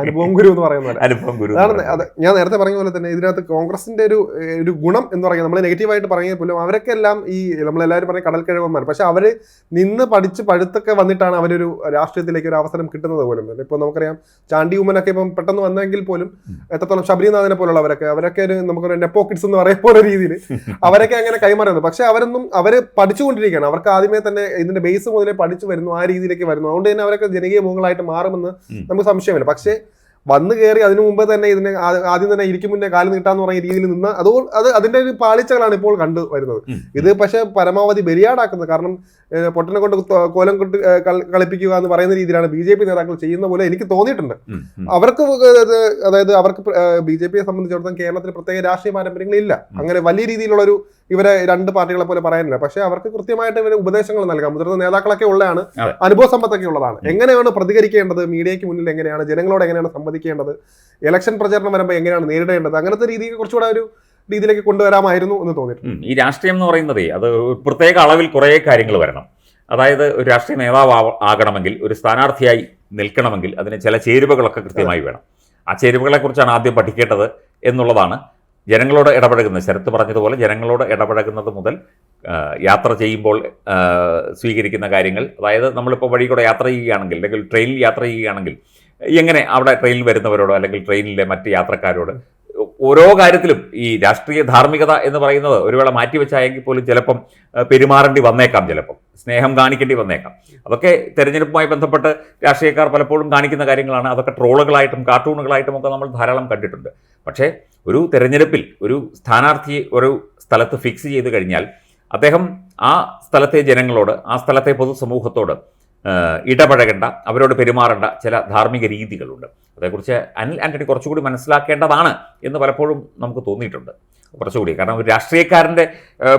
അനുഭവം ഗുരു എന്ന് പറയുന്നത് അനുഭവം ഗുരു അതാണ് ഞാൻ നേരത്തെ പറഞ്ഞ പോലെ തന്നെ ഇതിനകത്ത് കോൺഗ്രസിന്റെ ഒരു ഒരു ഗുണം എന്ന് പറയുന്നത് നമ്മൾ നെഗറ്റീവായിട്ട് പറഞ്ഞ പോലും അവരൊക്കെ എല്ലാം ഈ നമ്മളെല്ലാവരും പറഞ്ഞ കടൽ കിഴവന്മാർ പക്ഷെ അവർ നിന്ന് പഠിച്ച് പഴുത്തൊക്കെ വന്നിട്ടാണ് അവരൊരു രാഷ്ട്രീയത്തിലേക്ക് ഒരു അവസരം കിട്ടുന്നത് പോലും. ഇപ്പൊ നമുക്കറിയാം ചാണ്ടി ഉമ്മനൊക്കെ ഇപ്പം പെട്ടെന്ന് വന്നെങ്കിൽ പോലും എത്രത്തോളം ശബരിനാഥനെ പോലുള്ളവരൊക്കെ അവരൊക്കെ ഒരു നമുക്കൊരു നെപ്പോ കിഡ്സ് എന്ന് പറയുന്ന പോലെ രീതിയിൽ അവരൊക്കെ അങ്ങനെ കൈമാറുന്നത് പക്ഷെ അവരൊന്നും അവർ പഠിച്ചുകൊണ്ടിരിക്കുകയാണ്. അവർക്ക് ആദ്യമേ തന്നെ ഇതിന്റെ ബേസ് മുതലേ പഠിച്ചു വരുന്നു ആ രീതിയിലേക്ക് വരുന്നു. അതുകൊണ്ട് തന്നെ അവരൊക്കെ ജനകീയ മുഖങ്ങളായിട്ട് മാറുമെന്ന് നമുക്ക് സംശയമില്ല. പക്ഷേ വന്നു കയറി അതിനു മുമ്പ് തന്നെ ഇതിനെ ആദ്യം തന്നെ ഇരിക്കും മുന്നേ കാൽ നീട്ടാന്ന് പറയുന്ന രീതിയിൽ നിന്ന് അത് അത് അതിന്റെ ഒരു പാളിച്ചകളാണ് ഇപ്പോൾ കണ്ടു വരുന്നത്. ഇത് പക്ഷെ പരമാവധി ബലിയാടാക്കുന്നത്. കാരണം പൊട്ടനെ കൊണ്ട് കോലം കൊണ്ട് കളിപ്പിക്കുക എന്ന് പറയുന്ന രീതിയിലാണ് ബി ജെ പി നേതാക്കൾ ചെയ്യുന്ന പോലെ എനിക്ക് തോന്നിയിട്ടുണ്ട്. അവർക്ക് അതായത് അവർക്ക് ബി ജെ പിയെ സംബന്ധിച്ചിടത്തോളം കേരളത്തിൽ പ്രത്യേക രാഷ്ട്രീയ പാരമ്പര്യങ്ങളില്ല. അങ്ങനെ വലിയ രീതിയിലുള്ള ഒരു ഇവരെ രണ്ട് പാർട്ടികളെ പോലെ പറയാനില്ല. പക്ഷെ അവർക്ക് കൃത്യമായിട്ട് ഇവർ ഉപദേശങ്ങൾ നൽകാം. മുതിർന്ന നേതാക്കളൊക്കെ ഉള്ളതാണ്. അനുഭവ സമ്പത്തൊക്കെ ഉള്ളതാണ്. എങ്ങനെയാണ് പ്രതികരിക്കേണ്ടത്? മീഡിയയ്ക്ക് മുന്നിൽ എങ്ങനെയാണ്? ജനങ്ങളോട് എങ്ങനെയാണ് സംവദിക്കേണ്ടത്? ഇലക്ഷൻ പ്രചരണം വരുമ്പോൾ എങ്ങനെയാണ് നേരിടേണ്ടത്? അങ്ങനത്തെ രീതിയിൽ കുറച്ചുകൂടെ ഒരു രീതിയിലേക്ക് കൊണ്ടുവരാമായിരുന്നു എന്ന് തോന്നിയിട്ടുണ്ട്. ഈ രാഷ്ട്രീയം എന്ന് പറയുന്നത് അത് പ്രത്യേക അളവിൽ കുറേ കാര്യങ്ങൾ വരണം. അതായത് ഒരു രാഷ്ട്രീയ നേതാവ് ആകണമെങ്കിൽ ഒരു സ്ഥാനാർത്ഥിയായി നിൽക്കണമെങ്കിൽ അതിന് ചില ചേരുവകളൊക്കെ കൃത്യമായി വേണം. ആ ചേരുവകളെ കുറിച്ചാണ് ആദ്യം പഠിക്കേണ്ടത് എന്നുള്ളതാണ് ജനങ്ങളോട് ഇടപഴകുന്നത് ശരത്ത് പറഞ്ഞതുപോലെ ജനങ്ങളോട് ഇടപഴകുന്നത് മുതൽ യാത്ര ചെയ്യുമ്പോൾ സ്വീകരിക്കുന്ന കാര്യങ്ങൾ അതായത് നമ്മളിപ്പോൾ വഴി കൂടെ യാത്ര ചെയ്യുകയാണെങ്കിൽ അല്ലെങ്കിൽ ട്രെയിനിൽ യാത്ര ചെയ്യുകയാണെങ്കിൽ എങ്ങനെ അവിടെ ട്രെയിനിൽ വരുന്നവരോടോ അല്ലെങ്കിൽ ട്രെയിനിലെ മറ്റ് യാത്രക്കാരോട് ഓരോ കാര്യത്തിലും ഈ രാഷ്ട്രീയ ധാർമ്മികത എന്ന് പറയുന്നത് ഒരു വേള മാറ്റിവെച്ചായെങ്കിൽ പോലും ചിലപ്പം പെരുമാറേണ്ടി വന്നേക്കാം ചിലപ്പം. സ്നേഹം കാണിക്കേണ്ടി വന്നേക്കാം. അതൊക്കെ തെരഞ്ഞെടുപ്പുമായി ബന്ധപ്പെട്ട് രാഷ്ട്രീയക്കാർ പലപ്പോഴും കാണിക്കുന്ന കാര്യങ്ങളാണ്. അതൊക്കെ ട്രോളുകളായിട്ടും കാർട്ടൂണുകളായിട്ടും ഒക്കെ നമ്മൾ ധാരാളം കണ്ടിട്ടുണ്ട്. പക്ഷേ ഒരു തെരഞ്ഞെടുപ്പിൽ ഒരു സ്ഥാനാർത്ഥിയെ ഒരു സ്ഥലത്ത് ഫിക്സ് ചെയ്ത് കഴിഞ്ഞാൽ അദ്ദേഹം ആ സ്ഥലത്തെ ജനങ്ങളോട് ആ സ്ഥലത്തെ പൊതുസമൂഹത്തോട് ഇടപഴകേണ്ട അവരോട് പെരുമാറേണ്ട ചില ധാർമ്മിക രീതികളുണ്ട്. അതേക്കുറിച്ച് അനിൽ ആന്റണി കുറച്ചുകൂടി മനസ്സിലാക്കേണ്ടതാണ് എന്ന് പലപ്പോഴും നമുക്ക് തോന്നിയിട്ടുണ്ട്. കുറച്ചുകൂടി. കാരണം ഒരു രാഷ്ട്രീയക്കാരന്റെ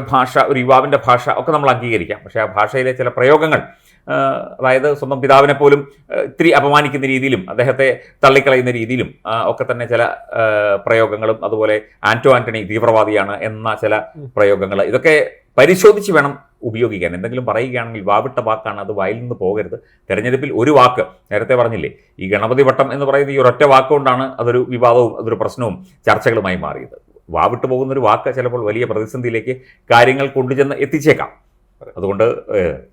ഭാഷ ഒരു യുവാവിന്റെ ഭാഷ ഒക്കെ നമ്മൾ അംഗീകരിക്കാം. പക്ഷേ ആ ഭാഷയിലെ ചില പ്രയോഗങ്ങൾ അതായത് സ്വന്തം പിതാവിനെ പോലും ഇത്തിരി അപമാനിക്കുന്ന രീതിയിലും അദ്ദേഹത്തെ തള്ളിക്കളയുന്ന രീതിയിലും ഒക്കെ തന്നെ ചില പ്രയോഗങ്ങളും അതുപോലെ ആന്റോ ആന്റണി തീവ്രവാദിയാണ് എന്ന ചില പ്രയോഗങ്ങൾ ഇതൊക്കെ പരിശോധിച്ച് വേണം ഉപയോഗിക്കാൻ. എന്തെങ്കിലും പറയുകയാണെങ്കിൽ വാവിട്ട വാക്കാണ് അത് വായിൽ നിന്ന് പോകരുത്. തെരഞ്ഞെടുപ്പിൽ ഒരു വാക്ക് നേരത്തെ പറഞ്ഞില്ലേ ഈ ഗണപതി വട്ടം എന്ന് പറയുന്ന ഈ ഒരൊറ്റ വാക്കുകൊണ്ടാണ് അതൊരു വിവാദവും അതൊരു പ്രശ്നവും ചർച്ചകളുമായി മാറിയത്. വാവിട്ട് പോകുന്ന ഒരു വാക്ക് ചിലപ്പോൾ വലിയ പ്രതിസന്ധിയിലേക്ക് കാര്യങ്ങൾ കൊണ്ടുചെന്ന് എത്തിച്ചേക്കാം. അതുകൊണ്ട്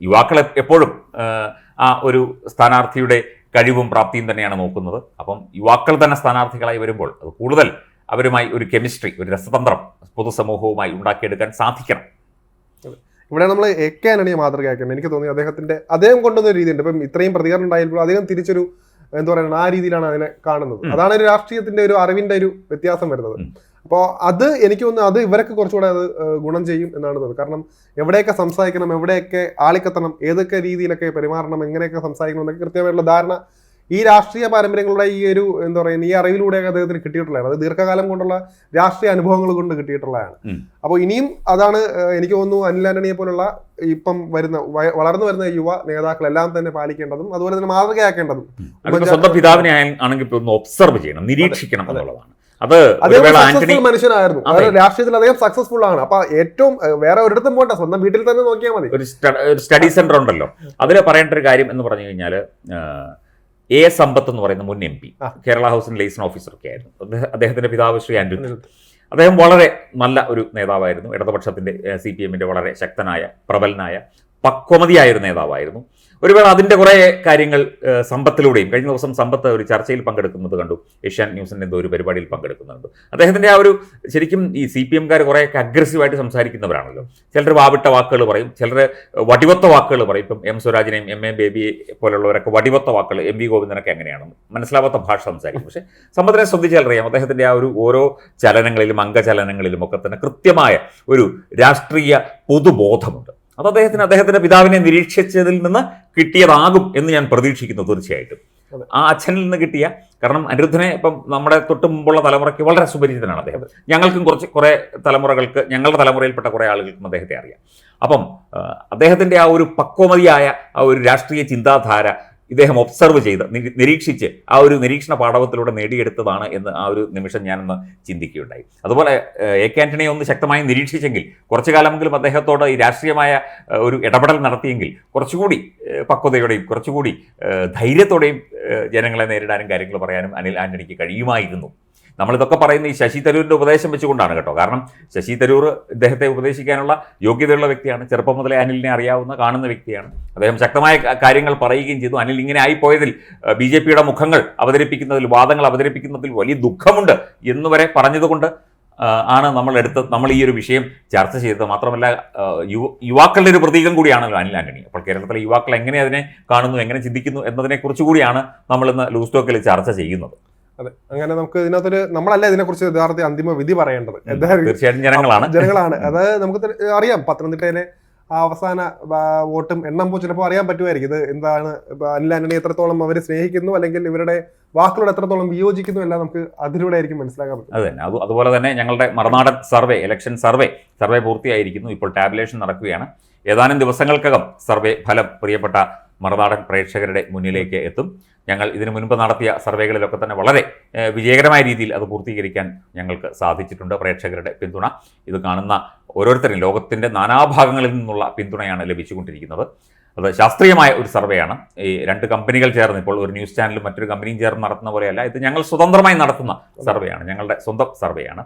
യുവാക്കൾ എപ്പോഴും ആ ഒരു സ്ഥാനാർത്ഥിയുടെ കഴിവും പ്രാപ്തിയും തന്നെയാണ് നോക്കുന്നത്. അപ്പം യുവാക്കൾ തന്നെ സ്ഥാനാർത്ഥികളായി വരുമ്പോൾ അത് കൂടുതൽ അവരുമായി ഒരു കെമിസ്ട്രി ഒരു രസതന്ത്രം പൊതുസമൂഹവുമായി ഉണ്ടാക്കിയെടുക്കാൻ സാധിക്കണം. ഇവിടെ നമ്മൾ എ കെ ആന്റണിയെ മാതൃകയാക്കണം എനിക്ക് തോന്നി അദ്ദേഹത്തിന്റെ അദ്ദേഹം കൊണ്ടുവന്ന ഒരു രീതിയുണ്ട്. ഇപ്പം ഇത്രയും പ്രതികരണം ഉണ്ടായപ്പോൾ അദ്ദേഹം തിരിച്ചൊരു എന്താ പറയുക ആ രീതിയിലാണ് അതിനെ കാണുന്നത്. അതാണ് ഒരു രാഷ്ട്രീയത്തിന്റെ ഒരു അറിവിന്റെ ഒരു വ്യത്യാസം വരുന്നത്. അപ്പോൾ അത് എനിക്ക് തോന്നുന്നു അത് ഇവരൊക്കെ കുറച്ചുകൂടെ അത് ഗുണം ചെയ്യും എന്നാണ് തോന്നുന്നത്. കാരണം എവിടെയൊക്കെ സംസാരിക്കണം എവിടെയൊക്കെ ആളിക്കത്തണം ഏതൊക്കെ രീതിയിലൊക്കെ പെരുമാറണം എങ്ങനെയൊക്കെ സംസാരിക്കണം എന്നൊക്കെ കൃത്യമായിട്ടുള്ള ധാരണ ഈ രാഷ്ട്രീയ പാരമ്പര്യങ്ങളുടെ ഈ ഒരു എന്താ പറയുക ഈ അറിവിലൂടെയൊക്കെ അദ്ദേഹത്തിന് കിട്ടിയിട്ടുള്ളതാണ്. അത് ദീർഘകാലം കൊണ്ടുള്ള രാഷ്ട്രീയ അനുഭവങ്ങൾ കൊണ്ട് കിട്ടിയിട്ടുള്ളതാണ്. അപ്പോൾ ഇനിയും അതാണ് എനിക്ക് തോന്നുന്നു അനിൽ ആന്റണിയെ പോലുള്ള ഇപ്പം വരുന്ന വളർന്നു വരുന്ന യുവ നേതാക്കളെല്ലാം തന്നെ പാലിക്കേണ്ടതും അതുപോലെ തന്നെ മാതൃകയാക്കേണ്ടതും. സ്വന്തം പിതാവിനെ ആണെങ്കിൽ ഒന്ന് ഒബ്സർവ് ചെയ്യണം നിരീക്ഷിക്കണം എന്നുള്ളതാണ്. അത് മനുഷ്യനായിരുന്നു. രാഷ്ട്രീയത്തിൽ അദ്ദേഹം സക്സസ്ഫുൾ ആണ്. അപ്പൊ ഏറ്റവും വേറെ ഒരിടത്തും പോകണ്ട സ്വന്തം വീട്ടിൽ തന്നെ നോക്കിയാൽ മതി. ഒരു സ്റ്റഡി സെന്റർ ഉണ്ടല്ലോ. അതിൽ പറയേണ്ട ഒരു കാര്യം എന്ന് പറഞ്ഞു കഴിഞ്ഞാൽ എ സമ്പത്ത് എന്ന് പറയുന്ന മുൻ എം പി. കേരള ഹൗസിന്റെ ലൈസൺ ഓഫീസറൊക്കെ ആയിരുന്നു. അദ്ദേഹത്തിന്റെ പിതാവ് ശ്രീ ആൻഡ്രു അദ്ദേഹം വളരെ നല്ല ഒരു നേതാവായിരുന്നു. ഇടതുപക്ഷത്തിന്റെ സി പി എമ്മിന്റെ വളരെ ശക്തനായ പ്രബലനായ പക്വമതിയായ ഒരു നേതാവായിരുന്നു. ഒരു അതിന്റെ കുറേ കാര്യങ്ങൾ സമ്പത്തിലൂടെയും കഴിഞ്ഞ ദിവസം സമ്പത്ത് ഒരു ചർച്ചയിൽ പങ്കെടുക്കുന്നത് കണ്ടു. ഏഷ്യാൻ ന്യൂസിന്റെ എന്തോ ഒരു പരിപാടിയിൽ പങ്കെടുക്കുന്നുണ്ട്. അദ്ദേഹത്തിന്റെ ആ ഒരു ശരിക്കും ഈ സി പി എംകാർ കുറേയൊക്കെ അഗ്രസീവായിട്ട് സംസാരിക്കുന്നവരാണല്ലോ. ചിലർ വാവിട്ട വാക്കുകൾ പറയും ചിലർ വടിവത്ത വാക്കുകൾ പറയും. ഇപ്പം എം സ്വരാജിനെയും എം എ ബേബിയെ പോലുള്ളവരൊക്കെ വടിവത്ത വാക്കുകൾ എം വി ഗോവിന്ദനൊക്കെ എങ്ങനെയാണ്? മനസ്സിലാവാത്ത ഭാഷ സംസാരിക്കും. പക്ഷേ സമ്പത്തിനെ ശ്രദ്ധിച്ചാൽ അറിയാം അദ്ദേഹത്തിന്റെ ആ ഒരു ഓരോ ചലനങ്ങളിലും അംഗചലനങ്ങളിലും ഒക്കെ തന്നെ കൃത്യമായ ഒരു രാഷ്ട്രീയ പൊതുബോധമുണ്ട്. അത് അദ്ദേഹത്തിന് അദ്ദേഹത്തിന്റെ പിതാവിനെ നിരീക്ഷിച്ചതിൽ നിന്ന് കിട്ടിയതാകും എന്ന് ഞാൻ പ്രതീക്ഷിക്കുന്നു തീർച്ചയായിട്ടും. ആ അച്ഛനിൽ നിന്ന് കിട്ടിയ കാരണം അനിരുദ്ധനെ ഇപ്പം നമ്മുടെ തൊട്ട് മുമ്പുള്ള തലമുറയ്ക്ക് വളരെ സുപരിചിതനാണ് അദ്ദേഹം. ഞങ്ങൾക്കും കുറച്ച് കുറേ തലമുറകൾക്ക് ഞങ്ങളുടെ തലമുറയിൽപ്പെട്ട കുറേ ആളുകൾക്കും അദ്ദേഹത്തെ അറിയാം. അപ്പം അദ്ദേഹത്തിന്റെ ആ ഒരു പക്വമതിയായ ആ ഒരു രാഷ്ട്രീയ ചിന്താധാര ഇദ്ദേഹം ഒബ്സർവ് ചെയ്ത് നിരീക്ഷിച്ച് ആ ഒരു നിരീക്ഷണ പാഠവത്തിലൂടെ നേടിയെടുത്തതാണ് എന്ന് ആ ഒരു നിമിഷം ഞാനൊന്ന് ചിന്തിക്കുകയുണ്ടായി. അതുപോലെ എ കെ ആന്റണിയെ ഒന്ന് ശക്തമായി നിരീക്ഷിച്ചെങ്കിൽ കുറച്ചു കാലമെങ്കിലും അദ്ദേഹത്തോട് ഈ രാഷ്ട്രീയമായ ഒരു ഇടപെടൽ നടത്തിയെങ്കിൽ കുറച്ചുകൂടി പക്വതയോടെയും കുറച്ചുകൂടി ധൈര്യത്തോടെയും ജനങ്ങളെ നേരിടാനും കാര്യങ്ങൾ പറയാനും അനിൽ ആന്റണിക്ക് കഴിയുമായിരുന്നു. നമ്മളിതൊക്കെ പറയുന്ന ഈ ശശി തരൂരിന്റെ ഉപദേശം വെച്ചുകൊണ്ടാണ് കേട്ടോ. കാരണം ശശി തരൂർ ഇദ്ദേഹത്തെ ഉപദേശിക്കാനുള്ള യോഗ്യതയുള്ള വ്യക്തിയാണ്. ചെറുപ്പം മുതലേ അനിലിനെ അറിയാവുന്ന കാണുന്ന വ്യക്തിയാണ്. അദ്ദേഹം ശക്തമായ കാര്യങ്ങൾ പറയുകയും ചെയ്തു. അനിൽ ഇങ്ങനെ ആയിപ്പോയതിൽ ബി ജെ പിയുടെ മുഖങ്ങൾ അവതരിപ്പിക്കുന്നതിൽ വാദങ്ങൾ അവതരിപ്പിക്കുന്നതിൽ വലിയ ദുഃഖമുണ്ട് എന്ന് വരെ പറഞ്ഞതുകൊണ്ട് ആണ് നമ്മൾ എടുത്ത് നമ്മൾ ഈ ഒരു വിഷയം ചർച്ച ചെയ്തത്. മാത്രമല്ല യുവ യുവാക്കളുടെ ഒരു പ്രതീകം കൂടിയാണല്ലോ അനിൽ ആന്റണി. അപ്പോൾ കേരളത്തിലെ യുവാക്കൾ എങ്ങനെ അതിനെ കാണുന്നു എങ്ങനെ ചിന്തിക്കുന്നു എന്നതിനെക്കുറിച്ച് കൂടിയാണ് നമ്മൾ ഇന്ന് ലൂസ് ടോക്കിൽ ചർച്ച ചെയ്യുന്നത്. അതെ. അങ്ങനെ നമുക്ക് ഇതിനകത്തൊരു നമ്മളല്ല ഇതിനെക്കുറിച്ച് യഥാർത്ഥ അന്തിമ വിധി പറയേണ്ടത്. തീർച്ചയായിട്ടും ജനങ്ങളാണ്. ജനങ്ങളാണ്. അത് നമുക്ക് അറിയാം. പത്തനംതിട്ടയിലെ ആ അവസാന വോട്ടും എണ്ണുമ്പോൾ ചിലപ്പോൾ അറിയാൻ പറ്റുമായിരിക്കും. ഇത് എന്താണ് അനിൽ ആന്റണി എത്രത്തോളം അവരെ സ്നേഹിക്കുന്നു അല്ലെങ്കിൽ ഇവരുടെ വാക്കുകളോട് എത്രത്തോളം വിയോജിക്കുന്നു എല്ലാം നമുക്ക് അതിലൂടെ ആയിരിക്കും മനസ്സിലാക്കാൻ പറ്റും. അതെ അത് അതുപോലെ തന്നെ ഞങ്ങളുടെ Marunadan survey election survey survey പൂർത്തിയായിരിക്കുന്നു. ഇപ്പോൾ ടാബുലേഷൻ നടക്കുകയാണ്. ഏതാനും ദിവസങ്ങൾക്കകം സർവേ ഫലം പ്രിയപ്പെട്ട മറുനാടൻ പ്രേക്ഷകരുടെ മുന്നിലേക്ക് എത്തും. ഞങ്ങൾ ഇതിനു മുൻപ് നടത്തിയ സർവേകളിലൊക്കെ തന്നെ വളരെ വിജയകരമായ രീതിയിൽ അത് പൂർത്തീകരിക്കാൻ ഞങ്ങൾക്ക് സാധിച്ചിട്ടുണ്ട് പ്രേക്ഷകരുടെ പിന്തുണ. ഇത് കാണുന്ന ഓരോരുത്തരും ലോകത്തിന്റെ നാനാഭാഗങ്ങളിൽ നിന്നുള്ള പിന്തുണയാണ് ലഭിച്ചുകൊണ്ടിരിക്കുന്നത്. അത് ശാസ്ത്രീയമായ ഒരു സർവേയാണ്. ഈ രണ്ട് കമ്പനികൾ ചേർന്ന് ഇപ്പോൾ ഒരു ന്യൂസ് ചാനലും മറ്റൊരു കമ്പനിയും ചേർന്ന് നടത്തുന്ന പോലെയല്ല ഇത് ഞങ്ങൾ സ്വതന്ത്രമായി നടത്തുന്ന സർവേയാണ്. ഞങ്ങളുടെ സ്വന്തം സർവേയാണ്.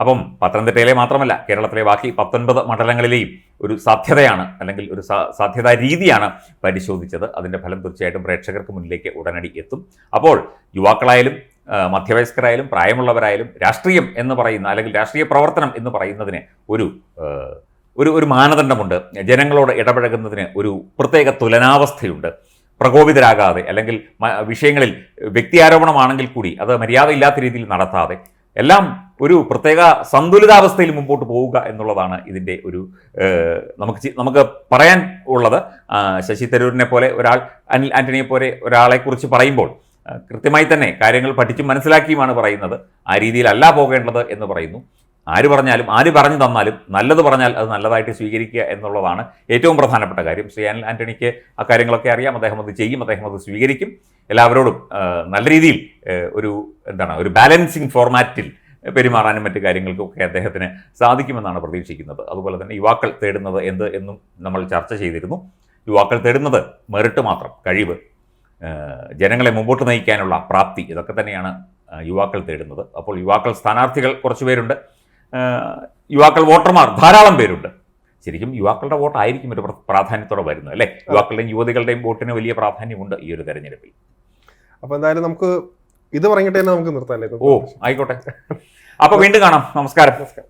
അപ്പം പത്തനംതിട്ടയിലെ മാത്രമല്ല കേരളത്തിലെ ബാക്കി പത്തൊൻപത് മണ്ഡലങ്ങളിലെയും ഒരു സാധ്യതയാണ് അല്ലെങ്കിൽ ഒരു സാധ്യതാ രീതിയാണ് പരിശോധിച്ചത്. അതിന്റെ ഫലം തീർച്ചയായിട്ടും പ്രേക്ഷകർക്ക് മുന്നിലേക്ക് ഉടനടി എത്തും. അപ്പോൾ യുവാക്കളായാലും മധ്യവയസ്കരായാലും പ്രായമുള്ളവരായാലും രാഷ്ട്രീയം എന്ന് പറയുന്ന അല്ലെങ്കിൽ രാഷ്ട്രീയ പ്രവർത്തനം എന്ന് പറയുന്നതിന് ഒരു ഒരു ഒരു മാനദണ്ഡമുണ്ട്. ജനങ്ങളോട് ഇടപഴകുന്നതിന് ഒരു പ്രത്യേക തുലനാവസ്ഥയുണ്ട്. പ്രകോപിതരാകാതെ അല്ലെങ്കിൽ വിഷയങ്ങളിൽ വ്യക്തി ആരോപണമാണെങ്കിൽ കൂടി അത് മര്യാദയില്ലാത്ത രീതിയിൽ നടത്താതെ എല്ലാം ഒരു പ്രത്യേക സന്തുലിതാവസ്ഥയിൽ മുമ്പോട്ട് പോവുക എന്നുള്ളതാണ് ഇതിന്റെ ഒരു നമുക്ക് നമുക്ക് പറയാൻ ഉള്ളത്. ശശി തരൂരിനെ പോലെ ഒരാൾ അനിൽ ആന്റണിയെ പോലെ ഒരാളെക്കുറിച്ച് പറയുമ്പോൾ കൃത്യമായി തന്നെ കാര്യങ്ങൾ പഠിച്ചും മനസ്സിലാക്കിയുമാണ് പറയുന്നത്. ആ രീതിയിലല്ല പോകേണ്ടത് എന്ന് പറയുന്നു. ആര് പറഞ്ഞാലും ആര് പറഞ്ഞു തന്നാലും നല്ലത് പറഞ്ഞാൽ അത് നല്ലതായിട്ട് സ്വീകരിക്കുക എന്നുള്ളതാണ് ഏറ്റവും പ്രധാനപ്പെട്ട കാര്യം. ശ്രീ അനിൽ ആന്റണിക്ക് ആ കാര്യങ്ങളൊക്കെ അറിയാം. അദ്ദേഹം അത് ചെയ്യും അദ്ദേഹം അത് സ്വീകരിക്കും. എല്ലാവരോടും നല്ല രീതിയിൽ ഒരു എന്താണ് ഒരു ബാലൻസിങ് ഫോർമാറ്റിൽ പെരുമാറാനും മറ്റു കാര്യങ്ങൾക്കും ഒക്കെ അദ്ദേഹത്തിന് സാധിക്കുമെന്നാണ് പ്രതീക്ഷിക്കുന്നത്. അതുപോലെ തന്നെ യുവാക്കൾ തേടുന്നത് എന്ത് എന്നും നമ്മൾ ചർച്ച ചെയ്തിരുന്നു. യുവാക്കൾ തേടുന്നത് മെറിട്ട് മാത്രം കഴിവ്. ജനങ്ങളെ മുമ്പോട്ട് നയിക്കാനുള്ള പ്രാപ്തി ഇതൊക്കെ തന്നെയാണ് യുവാക്കൾ തേടുന്നത്. അപ്പോൾ യുവാക്കൾ സ്ഥാനാർത്ഥികൾ കുറച്ച് പേരുണ്ട്. യുവാക്കൾ വോട്ടർമാർ ധാരാളം പേരുണ്ട്. ശരിക്കും യുവാക്കളുടെ വോട്ടായിരിക്കും ഒരു പ്ര- പ്രാധാന്യത്തോടെ വരുന്നത് അല്ലേ? യുവാക്കളുടെയും യുവതികളുടെയും വോട്ടിന് വലിയ പ്രാധാന്യമുണ്ട് ഈ ഒരു തെരഞ്ഞെടുപ്പിൽ. അപ്പോൾ എന്തായാലും നമുക്ക് ഇത് പറഞ്ഞിട്ട് തന്നെ നമുക്ക് നിർത്താല്ലേ ഓ ആയിക്കോട്ടെ. അപ്പൊ വീണ്ടും കാണാം. നമസ്കാരം. നമസ്കാരം.